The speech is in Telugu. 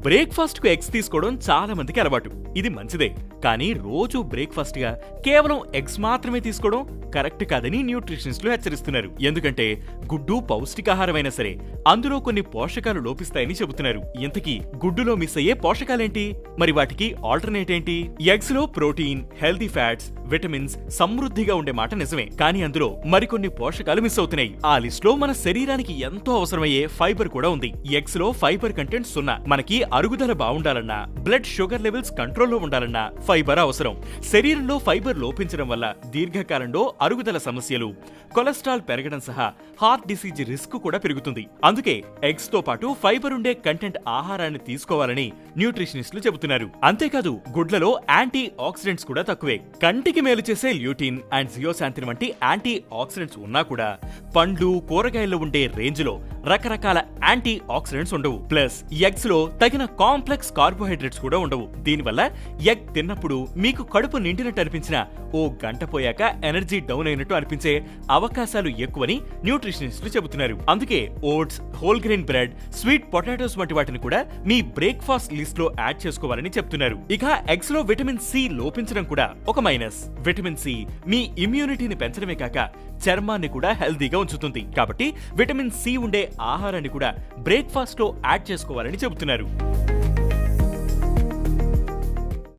బ్రేక్ఫాస్ట్కు ఎగ్స్ తీసుకోవడం చాలా మందికి అలవాటు. ఇది మంచిదే. కానీ రోజు బ్రేక్ఫాస్ట్గా కేవలం ఎగ్స్ మాత్రమే తీసుకోవడం కరెక్ట్ కాదని న్యూట్రిషనిస్టులు హెచ్చరిస్తున్నారు. ఎందుకంటే గుడ్డు పౌష్టికాహారమైనా సరే అందులో కొన్ని పోషకాలు లోపిస్తాయని చెబుతున్నారు. ఇంతకీ గుడ్డులో మిస్ అయ్యే పోషకాలేంటి? మరి వాటికి ఆల్టర్నేట్ ఏంటి? ఎగ్స్లో ప్రోటీన్ హెల్దీ ఫ్యాట్స్ విటమిన్స్ సమృద్ధిగా ఉండే మాట నిజమే. కానీ అందులో మరికొన్ని పోషకాలు మిస్ అవుతున్నాయి. ఆ లిస్ట్లో మన శరీరానికి ఎంతో అవసరమయ్యే ఫైబర్ కూడా ఉంది. ఎగ్స్లో ఫైబర్ కంటెంట్ సున్నా. మనకి అరుగుదల బాగుండాలన్నా బ్లడ్ షుగర్ లెవెల్స్ కంట్రోల్లో ఉండాలన్నా ఫైబర్ అవసరం. శరీరంలో ఫైబర్ లోపించడం వల్ల దీర్ఘకాలంలో అరుగుదల సమస్యలు. కొలెస్ట్రాల్ పెరగడం సహా హార్ట్ డిసీజ్ రిస్క్ కూడా పెరుగుతుంది. అందుకే ఎగ్స్తో పాటు ఫైబర్ ఉండే కంటెంట్ ఆహారాన్ని తీసుకోవాలని న్యూట్రిషనిస్టులు చెబుతున్నారు. అంతేకాదు గుడ్లలో యాంటీ ఆక్సిడెంట్స్ కూడా తక్కువే. కంటికి మేలు చేసే ల్యూటిన్ అండ్ జియోశాంతిన్ వంటి యాంటీ ఆక్సిడెంట్స్ ఉన్నా కూడా పండ్లు కూరగాయల్లో ఉండే రేంజ్లో రకరకాల యాంటీ ఆక్సిడెంట్స్ ఉండవు. ప్లస్ ఎగ్స్లో తగిన కాంప్లెక్స్ కార్బోహైడ్రేట్స్ కూడా ఉండవు. దీనివల్ల ఎగ్ తిన్నప్పుడు మీకు కడుపు నిండినట్టు అనిపించిన ఓ గంట పోయాక ఎనర్జీ డౌన్ అయినట్టు అనిపించే అవకాశాలు ఎక్కువని న్యూట్రిషనిస్టులు చెబుతున్నారు. అందుకే oats whole grain bread sweet potatoes వంటి వాటిని కూడా మీ బ్రేక్ఫాస్ట్ లిస్ట్లో యాడ్ చేసుకోవాలని చెప్తున్నారు. ఇక ఎగ్స్లో విటమిన్ సి లోపించడం కూడా ఒక మైనస్. విటమిన్ సి మీ ఇమ్యూనిటీని పెంచడమే కాక చర్మాన్ని కూడా హెల్తీగా ఉంచుతుంది. కాబట్టి విటమిన్ సి ఉండే ఆహారాన్ని కూడా బ్రేక్ఫాస్ట్లో యాడ్ చేసుకోవాలని చెబుతున్నారు.